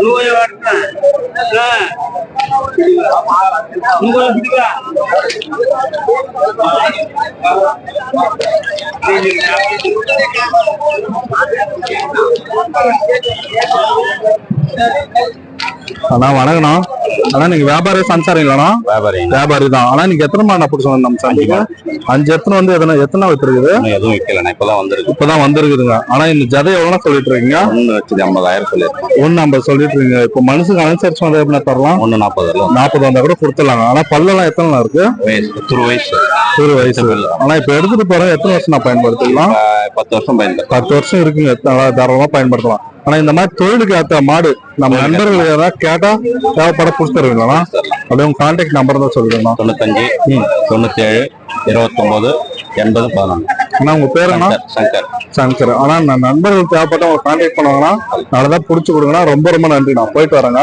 నువ్వు పడుతున్నా నువ్వు ఇదిగా Thank you. அண்ணா வணக்கண்ணா அண்ணா நீங்க வியாபாரி சம்சாரிங்களாண்ணா? வியாபாரி வியாபாரி தான் ஆனா நீங்க எத்தனை மாடு பிடிச்சோம் நம்ம சந்தைக்கு அஞ்சு எத்தனை வந்து எத்தனை எத்தனை வித்துருக்குது? எதுவும் விற்கலண்ணா இப்பதான் வந்திருக்கு. இப்பதான் வந்திருக்குதுங்க. ஆனா இந்த ஜதை எவ்வளவு சொல்லிட்டு இருக்கீங்க ஒண்ணு வச்சது ஐம்பதாயிரம் சொல்லியிருக்கோம். ஒண்ணு ஐம்பது சொல்லிட்டு இருக்கீங்க இப்போ மனுஷனுக்கு அனுசரிச்சு வந்து எப்படி தரலாம்? ஒண்ணு நாற்பதுல நாற்பது வந்தா கூட கொடுத்துடலாங்க. ஆனா பல்லெல்லாம் எத்தனை இருக்கு? புத்தூர் வயசு. ஒரு வயசு. ஆனா இப்ப எடுத்துட்டு போறோம் எத்தனை வருஷம் நான் பயன்படுத்திக்கலாம்? பத்து வருஷம் பயன்படுத்த பத்து வருஷம் இருக்குங்க. தாராளமா பயன்படுத்தலாம். ஆனா இந்த மாதிரி தொழிலுக்கு ஏத்த மாடு நம்ம நண்பர்கள் ஏதாவது கேட்டா தேவைப்பட அப்படியே உங்க கான்டாக்ட் நம்பர் தான் சொல்லிடுங்க தொண்ணூத்தஞ்சு தொண்ணூத்தி ஏழு இருபத்தொன்பது எண்பது பதினொன்று. ஆனா உங்க பேர் என்ன? சங்கர் சங்கர். ஆனா நான் நண்பர்கள் தேவைப்பட்ட உங்க கான்டாக்ட் பண்ணுவாங்கன்னா நல்லதா புடிச்சு கொடுங்கன்னா ரொம்ப ரொம்ப நன்றி நான் போயிட்டு வரேங்க.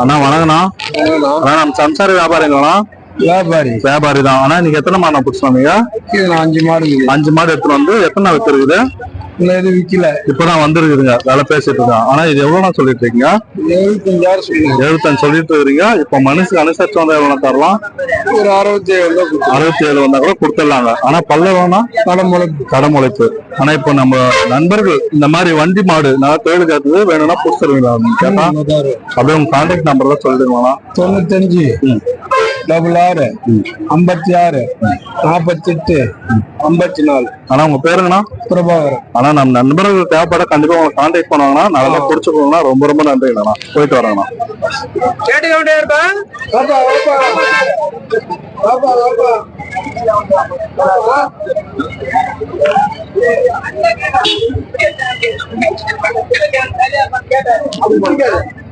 அண்ணா வணக்கண்ணா அண்ணா நம்ம சம்சார வியாபாரிங்களா? வியாபாரி. வியாபாரி தான் ஆனா நீங்க எத்தனை மாடு பிடிச்சு வந்தீங்க? இதுல அஞ்சு மாடு. அஞ்சு மாடு எடுத்துட்டு வந்து எத்தனை வித்து இருக்குது இதுல எதுவும் விக்கல. இப்பதான் வந்திருக்குதுங்க. வேலை பேசிட்டு இருக்கோம் ஆனா இது எவ்வளவு சொல்லிட்டு இருக்கீங்க? எழுபத்தஞ்சாயிரம் சொல்லுங்க எழுபத்தஞ்சு சொல்லிட்டு இருக்கீங்க. இப்ப மனுஷுக்கு அனுசரிச்சு வந்தா எவ்வளவு தரலாம்? ஒரு அறுபத்தி ஏழு அறுபத்தி ஏழு வந்தா கூட கொடுத்துடலாங்க. ஆனா பல்ல வேணா கடமுறை கடமுளைப்பு ஆனா இப்போ நம்ம நண்பர்கள் இந்த மாதிரி வண்டி மாடு நான் தொழிலுக்கு ஏற்றது வேணும்னா புடிச்சிருவீங்களா கேட்டா? அப்படியே உங்க கான்டாக்ட் நம்பர் தான் சொல்லிடுங்களா தொண்ணூத்தஞ்சு. டபுள் ஆறு ஐம்பத்தி ஆறு நாற்பத்தி எட்டு ஐம்பத்தி நாலு. ஆனா உங்க பேருங்கண்ணா? பிரபாகரன். ஆனா நம்ம நண்பர்கள் தேவைப்பட கண்டிப்பா உங்களை கான்டாக்ட் பண்ணுவாங்கன்னா நல்லா புடிச்சுக்கோங்கன்னா ரொம்ப ரொம்ப நன்றிங்கண்ணா. போயிட்டு வரேங்கண்ணா பாப்பா பாப்பா பாப்பா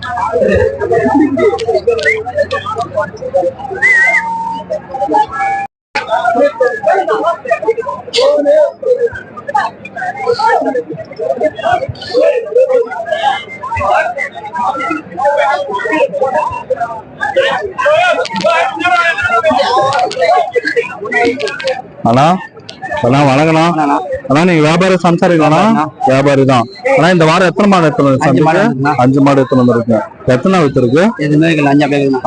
பாப்பா அண்ணா அண்ணா வணக்கண்ணா அண்ணா நீங்க வியாபாரி சம்சாரிங்களாண்ணா வியாபாரி தான் ஆனா இந்த வாரம் எத்தனை மாடு எத்தனை அஞ்சு மாடு எத்தனை வந்துருக்கு. எத்தனை வித்துருக்கு?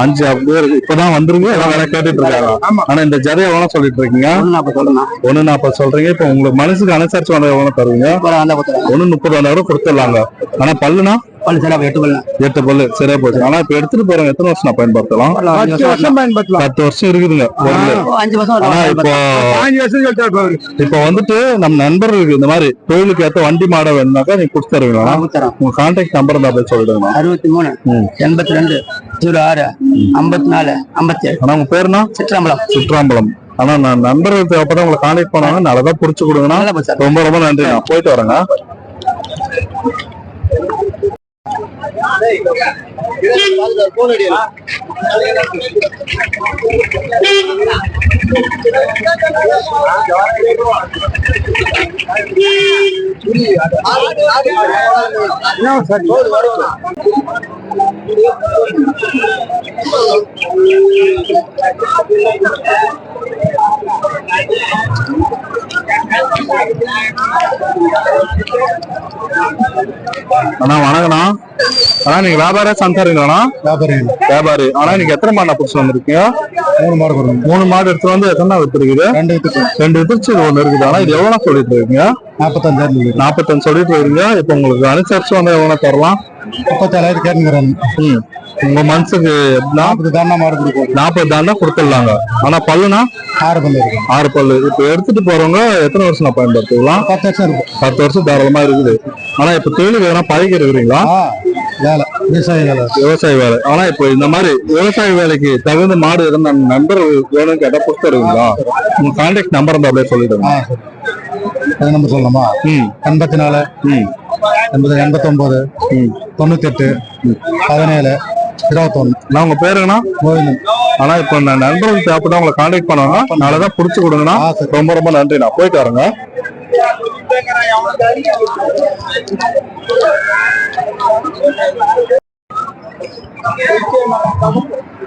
அஞ்சா அப்படியே இருக்கு. இப்பதான் வந்திருக்கு. எல்லாம் வேலை கேட்டுட்டு இருக்காங்க. ஆனா இந்த ஜதை எவ்வளவு சொல்லிட்டு இருக்கீங்க? ஒண்ணு நாற்பது சொல்றீங்க. இப்ப உங்களுக்கு மனசுக்கு அனுசரிச்சு வந்த எவ்வளவு தருவீங்க? ஒண்ணு முப்பது வந்தா கூட கொடுத்துடலாங்க. ஆனா பல்லுனா எட்டு பல்லு சரியா போச்சு ஆனா இப்ப எடுத்துட்டு போறவங்க எத்தனை வருஷம் நான் பயன்படுத்தலாம்? பத்து வருஷம் இருக்குதுங்க இப்போ வந்துட்டு நம்ம நண்பர்களுக்கு இந்த மாதிரி தொழிலுக்கு ஏத்த வண்டி மாட வேணும்னாக்கா நீங்க கொடுத்து தருவீங்களா? உங்க கான்டாக்ட் நம்பர் இருந்தா போய் சொல்லிடுங்க. அறுபத்தி மூணு. எண்பத்தி ரெண்டு ஜீரோ ஆறு ஐம்பத்தி நாலு ஐம்பத்தி ஏழு ஆனா உங்க பேருனா சிற்றம்பலம். சுற்றாம்பலம். ஆனா நான் நண்பர்கள் தேவைப்பட்ட உங்களை கான்டாக்ட் பண்ணாங்க நல்லதா புடிச்சு கொடுங்கன்னா ரொம்ப ரொம்ப நன்றி நான் போயிட்டு வரேங்க போன் அடியா அண்ணா வணக்கண்ணா அண்ணா நீங்க வியாபாரம் சம்சாரிங்களாண்ணா வியாபாரம் வியாபாரி. ஆனா நீங்க எத்தனை மாடு புடிச்சு வந்திருக்கீங்க? மூணு மாடு கொடுங்க மூணு மாடு எடுத்து வந்து எத்தனை வித்து இருக்குது ரெண்டு வித்துக்கு ரெண்டு வித்துச்சு இது ஒண்ணு இருக்குது. ஆனா இது எவ்வளவு சொல்லிட்டு இருக்கீங்க? நாற்பத்தஞ்சாயிரம் நாற்பத்தஞ்சு சொல்லிட்டு இருக்கீங்க. இப்ப உங்களுக்கு அனுசரிச்சு வந்து எவ்வளவு தரலாம்? முப்பத்தேழாயிரம் கேட்டுங்கிறாங்க. உங்க மனசுக்கு நாற்பது தானே மாடு கொடுக்கும் நாற்பது தாண்டா கொடுத்துடலாங்க. ஆனா பல்லுனா? ஆறு பல்லு இருக்கும் ஆறு பல்லு. இப்ப எடுத்துட்டு போறவங்க எத்தனை வருஷம் நான் பயன்படுத்திக்கலாம் பத்து வருஷம் இருக்கும் பத்து வருஷம் தாராளமா இருக்குது. ஆனா இப்ப தொழில் வேணா பழகி இருக்கிறீங்களா? வேலை. விவசாய வேலை. விவசாய வேலை. ஆனா இப்போ இந்த மாதிரி விவசாய வேலைக்கு தகுந்த மாடு எதுவும் நண்பர் வேணும்னு கேட்டா புடிச்சு தருவீங்களா உங்க கான்டாக்ட் நம்பர் இருந்தா அப்படியே சொல்லிடுங்க. நம்பர் சொல்லலாமா? எண்பத்தி நாலு எண்பது எண்பத்தொன்பது ம். தொண்ணூத்தெட்டு பதினேழு இருபத்தொன்னு நான் உங்க பேருங்கண்ணா கோவிந்தன் ஆனா இப்போ நான் நண்பர்கள் தேவைப்பட்டா உங்களை கான்டாக்ட் பண்ணுவாங்க நாளைதான் புடிச்சு கொடுங்கண்ணா. ரொம்ப ரொம்ப நன்றி நான் போயிட்டு வரேங்க.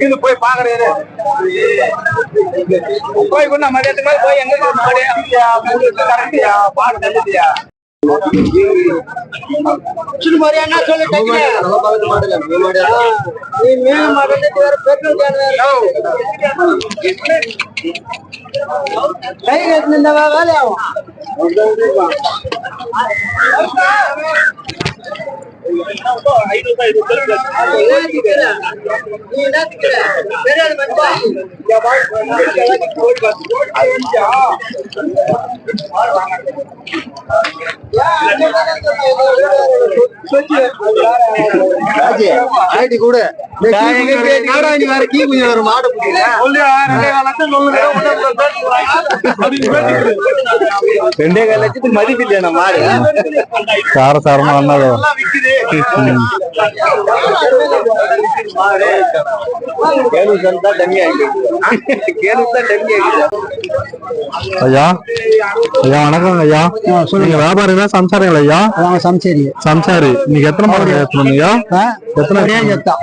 இது போய் பாக்குறேன் போய் கொண்டு மதியத்துக்கு மேல போய் எங்க இருக்கு மாடு கரெக்டியா பாடு நல்லதியா சின்ன மாதிரியா என்ன சொல்லு நீ மேல மாடு வேற பெட்ரோல் கை கட்டின இந்த வேலையாகும் ஐடி கூட ரெண்டே கால் லட்சத்துக்கு மதிப்பு இல்லையா மாடு சார சாரமா அண்ணாதோ Kelu janda dengi aja. Kelu janda dengi aja. Ayah. ஐயா. வணக்கம் ஐயா. நீங்க வியாபாரிங்களா சம்சாரிங்களா ஐயா? சம்சேரி சம்சாரி நீங்க எத்தனை மாடு எடுத்துருந்தீங்க எத்தனை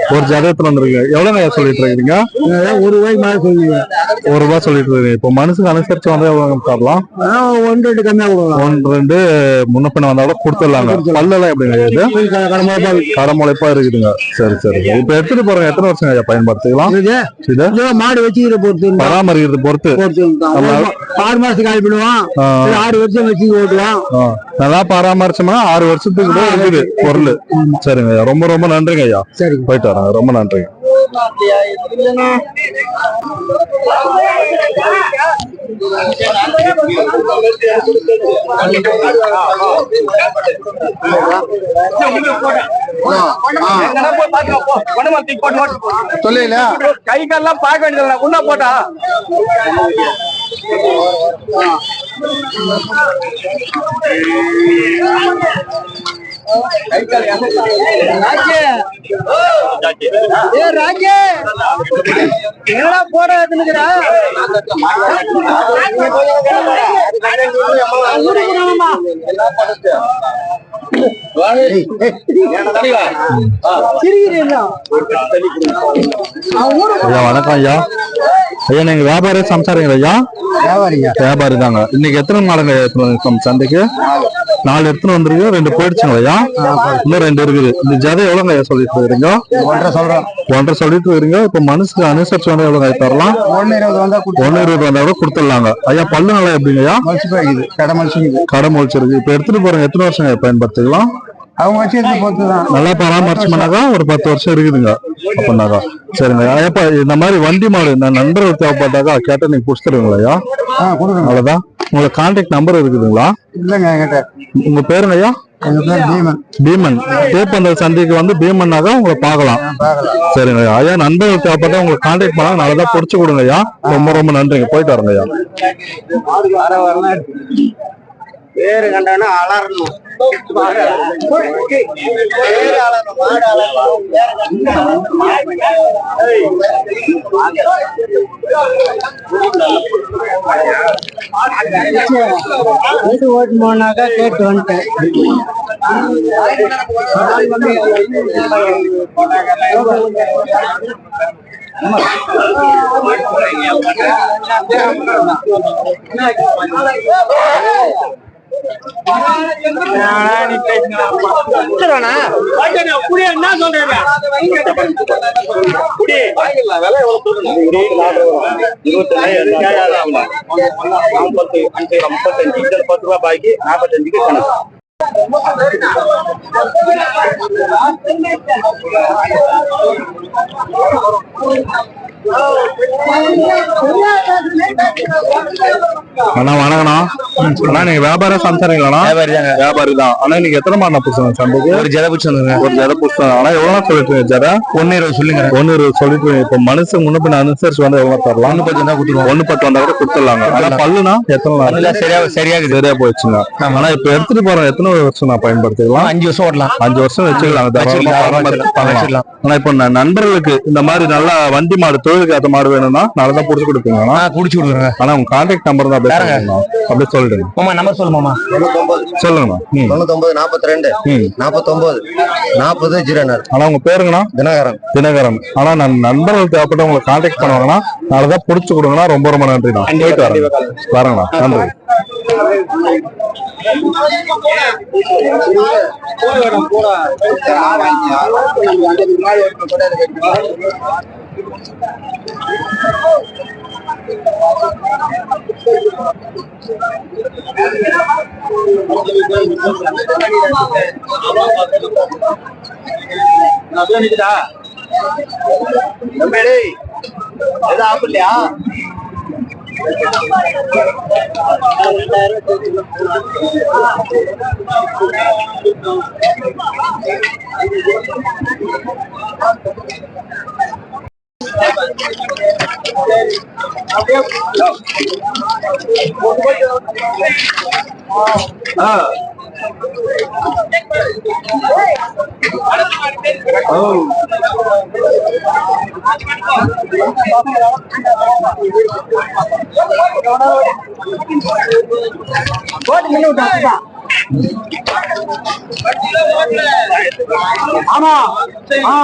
ஒரு ஜதை எடுத்துட்டு வந்திருக்கீங்க. எவ்வளவு ஐயா சொல்லிட்டு இருக்கீங்க ஒரு ரூபாய்க்கு மேலே சொல்லுவீங்க ஒரு ரூபாய் சொல்லிட்டு இருக்கீங்க இப்போ மனசுக்கு அனுசரிச்சு வந்தா எவ்வளவு தரலாம் ஒன்று ரெண்டு கம்மியாக கொடுக்கலாம். ஒன்று ரெண்டு முன்ன பின்ன வந்தா கூட கொடுத்துடலாங்க. பல்லெல்லாம் எப்படிங்க இது? கடமுளைப்பா இருக்குதுங்க. சரி சரி. இப்ப எடுத்துட்டு போறவங்க எத்தனை வருஷம் ஐயா பயன்படுத்திக்கலாம்? இது மாடு வச்சுக்கிற பொறுத்து பராமரிக்கிறது பொறுத்து. ஆறு மாசத்துக்கு காலி பண்ணுவான் ஆ, இல்ல ஆறு வருஷம் வச்சு ஓட்டுவான் ஆ. நல்லா பராமரிச்சோம்னா ஆறு வருஷத்துக்கு கூட இருக்குது பொருள். சரிங்க ஐயா. ரொம்ப ரொம்ப நன்றிங்க ஐயா. சரிங்க. போயிட்டு வரேன். ரொம்ப நன்றிங்க. சொல்லல கை கால்லாம் பார்க்க வேண்டியதில்லை. உண்டா போட்டா. என்னடா போட வணக்கம் ஐயா. ஐயா நீங்க வியாபாரி சம்சாரிங்களா ஐயா? வியாபாரிங்க. வியாபாரி தாங்க. இன்னைக்கு எத்தனை மாடுங்க சந்தைக்கு? நாலு எடுத்துன்னு வந்திருக்கு? ரெண்டு போயிடுச்சுங்க ஐயா? இன்னும் ரெண்டு இருக்குது. இந்த ஜதை எவ்வளோங்க ஐயா சொல்லிட்டு இருக்கிறீங்க ஒன்றரை ஒன்றரை சொல்லிட்டு இருக்கிறீங்க இப்போ மனசுக்கு அனுசரிச்சு வந்தா எவ்வளோ ஐயா தரலாம்? ஒன்னு இருபது வந்தா ஒன்று இருபது வந்தா கூட கொடுத்துடலாங்க. ஐயா பல்லு நல்லா எப்படிங்க ஐயா? மலிச்சு கடை மலிச்சுக்குது கடை முழிச்சிருக்கு இப்போ எடுத்துட்டு போறவங்க எத்தனை வருஷம் பயன்படுத்திக்கலாம்? அவங்க வச்சு நல்லா பராமரிச்சோம்னாக்கா ஒரு பத்து வருஷம் இருக்குதுங்க. அப்படின்னாக்கா சரிங்க. ஐயாப்பா இந்த மாதிரி வண்டி மாடு நான் நண்பர்கள் தேவைப்பட்டாக்கா கேட்டா நீங்க புடிச்சிருவீங்களா அவ்வளவுதான் உங்களுக்கு கான்டாக்ட் நம்பர் இருக்குதுங்களா? இல்லைங்க என்கிட்ட. உங்க பேருங்க ஐயா எங்க பேர் பீமன். தேப்பந்தல் சந்தைக்கு வந்து பீமன்னாக்கா உங்களை பார்க்கலாம். சரிங்க. ஐயா நண்பர்கள் தேவைப்பட்டா உங்களுக்கு கான்டாக்ட் பண்ணா நல்லதா புடிச்சு கொடுங்க ஐயா ரொம்ப ரொம்ப நன்றிங்க. போயிட்டு வரேங்க ஐயா பேரு கண்டானா அலறணும். வீட்டு ஓட்டு போனாக்கா கேட்டு வந்துட்டேன். என்ன முப்பத்தஞ்சு பத்து ரூபாய் பாக்கி நாற்பத்தஞ்சுக்கு கணக்கு அண்ணா வணக்கண்ணா அண்ணா நீங்க வியாபாரம் சம்சாரிங்களாண்ணா? வியாபாரி வியாபாரி தான் அண்ணா நீங்க எத்தனை மாடு புடிச்சோம் சந்தைக்கு? ஒரு ஜத பிடிச்சி வந்துருங்க ஒரு ஜதை புடிச்சோம் ஆனா எவ்வளவு சொல்லிட்டு ஜதை ஒன்னு இருபது சொல்லுங்க. ஒன்னு இருபது சொல்லிட்டு இப்ப மனுஷன் முன்ன பின்ன அனுசரிச்சு வந்து எவ்வளவு தரலாம்? ஒண்ணு பத்து தான் கொடுத்துருவோம். ஒண்ணு பத்து வந்தா கூட கொடுத்துடலாங்க. ஆனா பல்லுனா எத்தனை சரியா சரியாகுது. சரியா போயிடுச்சுங்க. ஆனா இப்ப எடுத்துட்டு போறோம் எத்தனை வருஷம் நான் பயன்படுத்திக்கலாம்? அஞ்சு வருஷம் ஓட்டலாம். அஞ்சு வருஷம் வச்சுக்கலாம். ஆனா இப்ப நண்பர்களுக்கு இந்த மாதிரி நல்ல வண்டி மாடு தொழிலுக்கு ஏத்த மாடு வேணும்னா நல்லா புடிச்சு கொடுப்பீங்க ஆ குடிச்சு கொடுக்குறேங்க ஆனா உங்க கான்டாக்ட் நம்பர் தான் அப்படியே சொல்லிடுங்க மாமா நம்பர் சொல்லு மாமா. சொல்லுங்கண்ணா ம். தொண்ணூத்தொன்பது நாற்பத்தி ரெண்டு நாற்பத்தொன்பது நாற்பது ஜீரோ நாலு ஆனா உங்க பேருங்கண்ணா? தினகரன். தினகரன். ஆனா நான் நண்பர்கள் தேவைப்பட்ட உங்களை கான்டாக்ட் பண்ணுவாங்கன்னா நாளைதான் புடிச்சு கொடுங்கண்ணா ரொம்ப ரொம்ப நன்றிண்ணா. போயிட்டு வரேன். வரேங்கண்ணா நன்றி. நதுனிக்குதா தம்பேடி எதா ஆப்பிள்ளையா Thank you. ờ ừ What do you know about? ஆமா ஆ.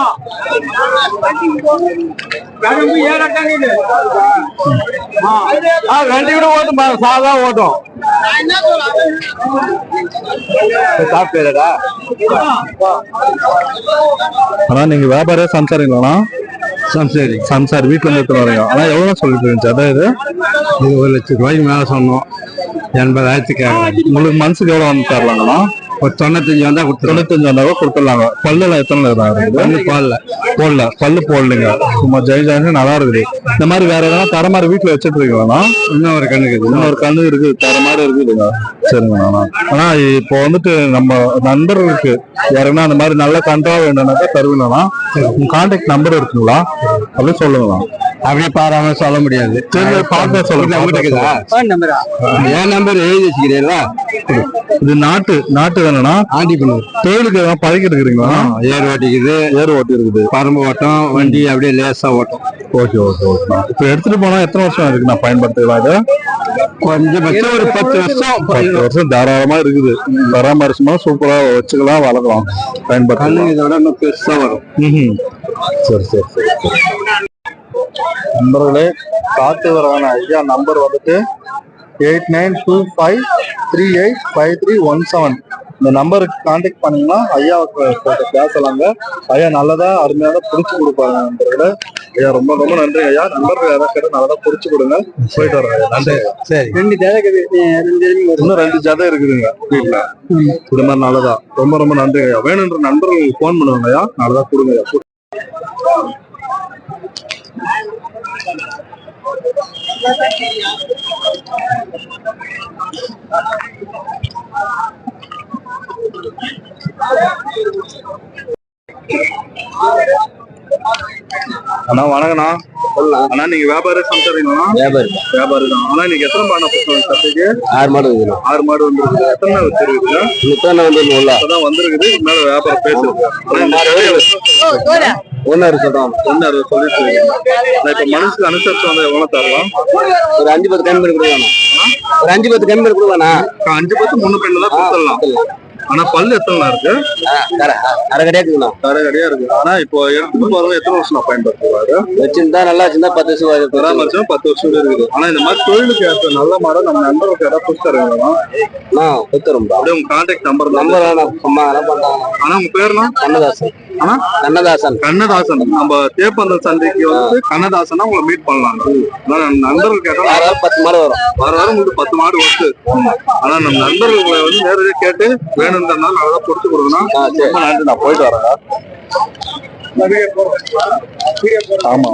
இது ரெண்டு கூட ஓட்டும் சாதா ஓட்டும். சாப்பிட்டுடா ஆனா நீங்க வியாபாரியா? சம்சாரிங்களாண்ணா சரி சம்சாரி. வீட்டுல இருந்து வரீங்க ஆனா எவ்வளவு சொல்லிட்டு இருந்துச்சு அதான் இது? இது ஒரு லட்சம் ரூபாய்க்கு மேல சொன்னோம். எண்பதாயிரத்துக்கு உங்களுக்கு மனசுக்கு எவ்வளவு வந்து தரலாங்கண்ணா? ஒரு தொண்ணூத்தஞ்சு வந்தா கொடுத்துருவோம் தொண்ணூத்தஞ்சு வந்தாலும் கொடுத்துடலாங்க. பல்லுல எத்தனை இருக்குது பல்லு பால்ல. போடல. பல்லு போடலைங்க. சும்மா ஜெய் ஜெய் நல்லா இருக்குது. இந்த மாதிரி வேற எதனா தர மாதிரி வீட்டுல வச்சுட்டு இருக்கீங்களா இன்னும் ஒரு கண்ணுக்கு இன்னொரு கண்ணு இருக்கு தர மாதிரி இருக்குதுங்க சரிங்கண்ணா ஆனா இப்போ வந்துட்டு நம்ம நண்பர்களுக்கு யாருன்னா அந்த மாதிரி நல்ல கண்டா வேணும்னாக்கா தருவீங்களா உங்க கான்டாக்ட் நம்பர் இருக்குங்களா? அப்படியே சொல்லுங்களா அப்படியே பாராம சொல்ல முடியாது. பார்த்து சொல்லுங்க என் நம்பர் எழுதி வச்சுக்கிறீங்களா இது நாட்டு நாட்டு வேணும்னா ஆண்டி பண்ணு தொழிலுக்கு எதாவது பழகிட்டு இருக்கிறீங்களா? ஏர் ஓட்டிக்குது. ஏர் ஓட்டி இருக்குது பரம்பு ஓட்டம் வண்டி அப்படியே லேசா ஓட்டம். Okay okay okay. இப்போ எடுத்துட்டு போனா எத்தனை வருஷம் இருக்கு? நான் பயன்படுத்திக்கலாம் கொஞ்சம் ஒரு பத்து வருஷம். பத்து வருஷம் தாராளமா இருக்குது. பராமரிசமா சூப்பரா வச்சுக்கலாம் வளர்க்கலாம். பயன்படுத்தலாம் இதோட இன்னும் பெருசா வரும். சரி சரி சரி சரி. நண்பர்களே காத்து வரான ஐயா நம்பர் வந்துட்டு eight nine two five three eight five three one seven இந்த நம்பருக்கு கான்டாக்ட் பண்ணீங்கன்னா ஐயா பேசலாங்க ஐயா நல்லதா அருமையாக பிடிச்சு கொடுப்பாங்க நண்பர்களே. ஐயா ரொம்ப ரொம்ப நன்றி ஐயா. நண்பர்கள் யாராவது கேட்டால் நல்லதா பிடிச்சு கொடுங்க. போயிட்டு வரேன் ஐயா. நன்றி. சரி. ரெண்டு ரெண்டு இன்னும் ரெண்டு ஜதை இருக்குதுங்க வீட்டுல இது மாதிரி நல்லதா. ரொம்ப ரொம்ப நன்றி ஐயா. வேணுன்ற நண்பர்களுக்கு ஃபோன் பண்ணுவாங்க ஐயா. நல்லதா கொடுங்க ஐயா. அண்ணா வணக்கண்ணா ஆனா நீங்க வியாபாரம் சம்சாரிங்களா வியாபாரி வியாபாரி. தான் ஆனா நீங்க எத்தனை மாடு புத்தகம் சந்தைக்கு ஆறு மாடு இருக்குண்ணா ஆறு மாடு வந்துருக்குது. எத்தனை நாள் வச்சிருக்குது முத்தனை வந்து இப்பதான் வந்திருக்குது. மேல வியாபாரம் பேசுறது ஒன்னாரு சொல்றான். ஒன்னு அதை சொல்லிட்டு. நான் இப்ப மனசுக்கு அனுசரிச்சு வந்து எவ்வளவு தரலாம்? ஒரு அஞ்சு பத்து கம்மி பண்ணி கொடுக்கணும் ஒரு அஞ்சு பத்து கம்மி பண்ணி கொடுக்கணா அஞ்சு பத்து மூணு பெண்ணு தான் கொடுத்துடலாம். ஆனா பல்லு எத்தனை நாள் இருக்கு? அரை கடையா இருக்குண்ணா கரை கடையா இருக்கு. ஆனா இப்போ எடுத்துட்டு போறவங்க எத்தனை வருஷம் நான் பயன்படுத்துவாரு வச்சிருந்தா நல்லா வச்சிருந்தா பத்து வருஷம் வரும். பராமரிச்சா பத்து வருஷம் இருக்குது. ஆனா இந்த மாதிரி தொழிலுக்கு ஏற்ற நல்ல மரம் நம்ம நண்பர்களுக்கு ஏதாவது புதுசாருங்களா அண்ணா கொடுத்துரும்பா அப்படியே உங்க கான்டாக்ட் நம்பர் நம்பர் ஆனா உங்க பேர்னா கண்ணதாசன் ஆனா கண்ணதாசன். கண்ணதாசன். நம்ம தேப்பந்தல் சந்தைக்கு வந்து கண்ணதாசனா உங்களை மீட் பண்ணலாம். நண்பர்கள் கேட்டா யாராவது பத்து மாடு வரும். வார வாரம் உங்களுக்கு பத்து மாடு வருது ஆனா நம்ம நண்பர்களை வந்து நேரடியாக கேட்டு வேணுன்றதுனால நல்லா பொறுத்து கொடுக்கணும். ரொம்ப நன்றி நான் போயிட்டு வரேன். ஆமா ஆமா.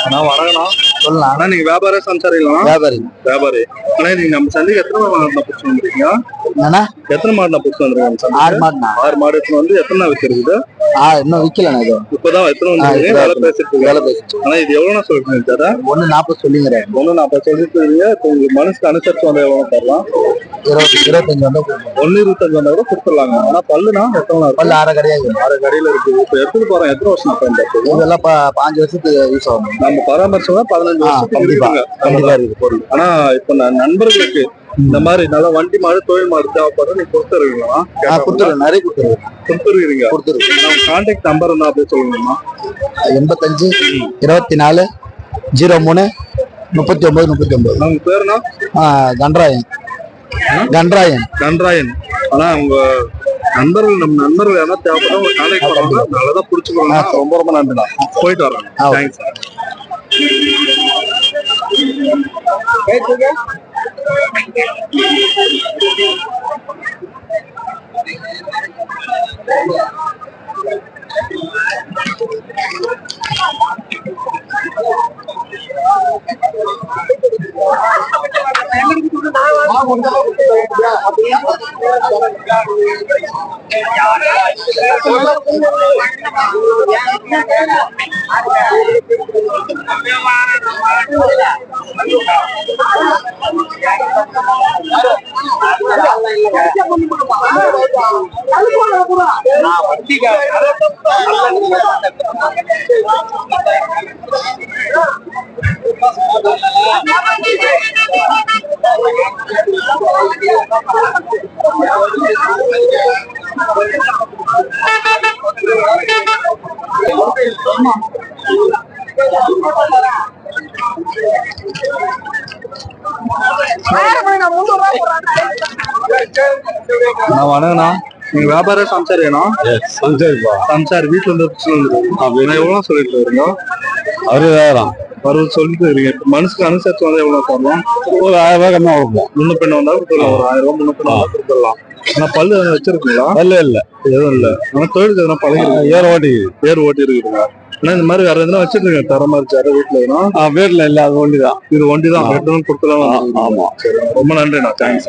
அண்ணா வணக்கண்ணா சொல்லலாம் ஆனா நீங்க வியாபார சம்சாரிங்களா வியாபாரி. வியாபாரி. ஆனா நீங்க நம்ம சந்தைக்கு எத்தனை மாடு பிடிச்சி வந்துருக்கீங்க என்னண்ணா? எத்தனை மாடு நான் பிடிச்சி வந்துருக்கேன் நம்ம சந்தைக்கு? ஆறு மாடுண்ணா. ஆறு மாடு எடுத்துன்னு வந்து எத்தனை நாள் வச்சிருக்குது ஆ இன்னும் விக்கலண்ணா இது. இப்பதான் எத்தனை வந்து வேலை பேசிட்டு வேலை பேசிட்டு ஆனா இது எவ்வளவு சொல்றீங்க சார்? ஒண்ணு நாற்பது சொல்லிங்கிறேன். ஒண்ணு அப்ப சொல்லிட்டு இருக்கீங்க. இப்போ உங்களுக்கு மனசுக்கு அனுசரிச்சு வந்து எவ்வளவு தரலாம் இருபத்தி இருபத்தஞ்சு வந்தா. ஒன்னு இருபத்தஞ்சு வந்தா கூட கொடுத்துடலாங்க. ஆனா பல்லுனா எத்தனை பல்லு அரை கடையா இருக்குது ஆறு கடையில இருக்கு. இப்ப எடுத்துட்டு போறேன். எத்தனை வருஷம் பயன்படுத்துது இதெல்லாம் பாஞ்சு வருஷத்துக்கு யூஸ் ஆகும். நம்ம பராமரிச்சோம்னா பதினஞ்சு வருஷத்துக்கு கண்டிப்பா. ஆனா இப்ப நான் நண்பர்களுக்கு இந்த மாதிரி நல்ல வண்டி மாடு தொழில் மாடு தேவைப்படுற நீங்க கொடுத்துருவீங்களா கொடுத்துருவேன் நிறைய கொடுத்துருவேன் கொடுத்துருவீங்க கொடுத்துருவேன் கான்டாக்ட் நம்பர் இருந்தா அப்படியே சொல்லுங்கம்மா. எண்பத்தஞ்சு இருபத்தி நாலு ஜீரோ மூணு முப்பத்தி ஒன்பது முப்பத்தி ஒன்பது உங்க பேருனா கன்றாயன். கன்றாயன். நன்றாயன் ஆனா உங்க நண்பர்கள் நம்ம நண்பர்கள் யாராவது தேவைப்பட்டா உங்க கான்டாக்ட் பண்ணுவாங்க. நல்லதா புடிச்சுக்கோங்க ரொம்ப ரொம்ப நன்றிண்ணா. போயிட்டு வரேன் ஆ, தேங்க்ஸ் நான் வணங்கண்ணா நீங்க வியாபார சம்சாரியாண்ணா? சஞ்சய்ப்பா சம்சார் வீட்டுல இருந்து நான் எவ்வளவு சொல்லிட்டு வரீங்க அறுபதாயிரம். அறுபது சொல்லிட்டு இருக்கீங்க. இப்ப மனசுக்கு அனுசரிச்சு வந்தா எவ்வளவு தரலாம்? ஒரு ஆயிரம் ரூபாய் கம்மியாக கொடுப்போம். முன்ன பெண்ணு வந்தா கொடுத்துடலாம் ஒரு ஆயிரம் ரூபாய் முன்ன பெண்ணு வந்தா கொடுத்துடலாம். ஆனா பல்லு எதுவும் வச்சிருக்கீங்களா? இல்ல இல்ல. எதுவும் இல்ல. ஆனா தொழிலுக்கு எதனா பழகி ஏற ஓட்டி பேர் ஓட்டி இருக்குதுங்க ஆனா இந்த மாதிரி வேற எதுனா வச்சிருக்கீங்க தர மாதிரி சேர வீட்டுல எதுனா? வீட்டுல இல்ல. அது ஒண்டி தான் இது ஒண்டி தான் எடுத்து கொடுத்துடலாம் ஆமா. சரி ரொம்ப நன்றிண்ணா. தேங்க்ஸ்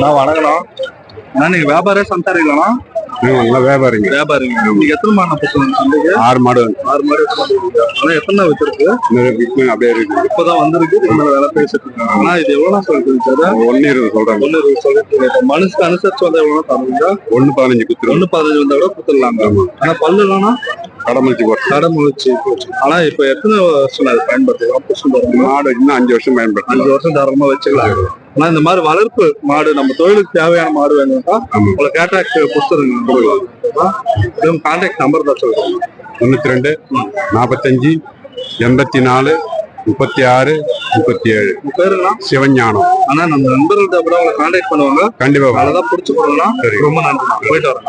நான் வணங்கணும் அண்ணா நீங்க வியாபாரம் சம்சாரிக்கலாம்ண்ணா நல்லா வியாபாரிங்க. வியாபாரிங்க. நீங்க எத்தனை மாடு பசங்க ஆறு மாடு ஆறு மாடு எத்தனை மாடு இருக்கு? ஆனா எத்தனை வச்சிருக்கு அப்படியே இருக்கு. இப்பதான் வந்திருக்கு. இதுக்கு மேல வேலை பேசிட்டு இருக்காங்க. ஆனா இது எவ்வளவு சொல்லிட்டு சார் ஒன்னு இருபது சொல்றாங்க. இருபது சொல்லிட்டு. மனுஷுக்கு அனுசரிச்சு வந்தா எவ்வளவு தருவீங்க ஒன்னு பதினஞ்சு குத்துரும் ஒண்ணு பதினஞ்சு வந்தா கூட கொடுத்துடலாங்க ஆனா பல்லு இல்லைன்னா? கடமளிச்சு போட்டு கடை முழிச்சு போச்சு. ஆனா இப்ப எத்தனை வருஷம் அது பயன்படுத்தலாம் மாடு இன்னும் அஞ்சு வருஷம் பயன்படுத்தலாம் அஞ்சு வருஷம் தாராளமா வச்சுக்கலாம். ஆனா இந்த மாதிரி வளர்ப்பு மாடு நம்ம தொழிலுக்கு தேவையான மாடு வேணும்னா. உங்களை கேட்டாக்ட் கொடுத்துருங்க கான்டாக்ட் நம்பர் தான் சொல்லுங்க தொண்ணூத்தி ரெண்டு நாற்பத்தஞ்சு எண்பத்தி நாலு முப்பத்தி ஆறு முப்பத்தி ஏழு பேருலாம் சிவஞானம். ஆனா நம்ம நண்பர்கள்ட்ட கூட உங்களை கான்டாக்ட் பண்ணுவாங்க. கண்டிப்பா. அதான் புடிச்சு போடலாம் ரொம்ப நன்றி. போயிட்டு வரேன்.